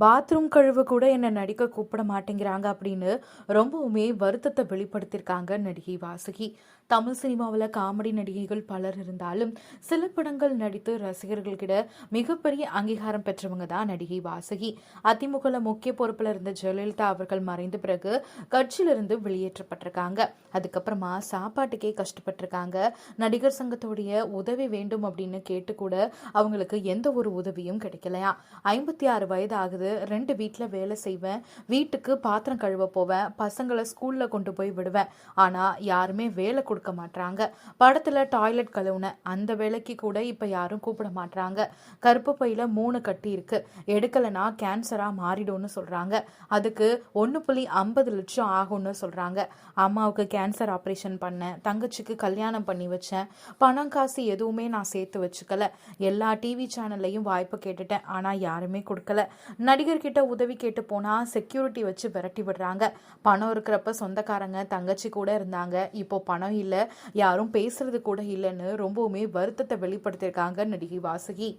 Bathroom கழுவ கூட என்ன நடிக்க கூப்பிட மாட்டேங்கிறாங்க அப்படின்னு ரொம்பவுமே வருத்தத்தை வெளிப்படுத்தியிருக்காங்க நடிகை வாசுகி. தமிழ் சினிமாவில் காமெடி நடிகைகள் பலர் இருந்தாலும் சில படங்கள் நடித்து ரசிகர்கள்கிட்ட மிகப்பெரிய அங்கீகாரம் பெற்றவங்க தான் நடிகை வாசுகி. அதிமுகல முக்கிய பொறுப்பில் இருந்த ஜெயலலிதா அவர்கள் மறைந்த பிறகு கட்சியிலிருந்து வெளியேற்றப்பட்டிருக்காங்க. அதுக்கப்புறமா சாப்பாட்டுக்கே கஷ்டப்பட்டிருக்காங்க. நடிகர் சங்கத்தோடைய உதவி வேண்டும் அப்படின்னு கேட்டு கூட அவங்களுக்கு எந்த ஒரு உதவியும் கிடைக்கலையா. ஐம்பத்தி ஆறு வயது ஆகுது. ரெண்டு வீட்டில் வேலை செய்வேன். வீட்டுக்கு பாத்திரம் கழுவ போவேன். பசங்களை ஸ்கூலில் கொண்டு போய் விடுவேன். ஆனால் யாருமே வேலை கொடுக்க மாட்டாங்க படத்தில் டாய்லெட் கழுவுனேன். அந்த வேலைக்கு கூட இப்போ யாரும் கூப்பிட மாட்றாங்க. கருப்பு பையில் மூணு கட்டி இருக்கு. எடுக்கலைன்னா கேன்சராக மாறிடும்னு சொல்கிறாங்க அதுக்கு ஒன்று புள்ளி ஐம்பது லட்சம் ஆகும்னு சொல்கிறாங்க அம்மாவுக்கு கேன்சர் ஆப்ரேஷன் பண்ணேன். தங்கச்சிக்கு கல்யாணம் பண்ணி வச்சேன். பணம் காசு எதுவுமே நான் சேர்த்து வச்சுக்கல. எல்லா டிவி சேனல்லையும் வாய்ப்பு கேட்டுட்டேன். ஆனால் யாருமே கொடுக்கல. நடிகர்கிட்ட உதவி கேட்டு போனால் செக்யூரிட்டி வச்சு விரட்டி விடுறாங்க. பணம் இருக்கிறப்ப சொந்தக்காரங்க தங்கச்சி கூட இருந்தாங்க. இப்போ பணம் இல்லை யாரும் பேசுறது கூட இல்லைன்னு ரொம்பவுமே வருத்தத்தை வெளிப்படுத்தியிருக்காங்க நடிகை வாசகி.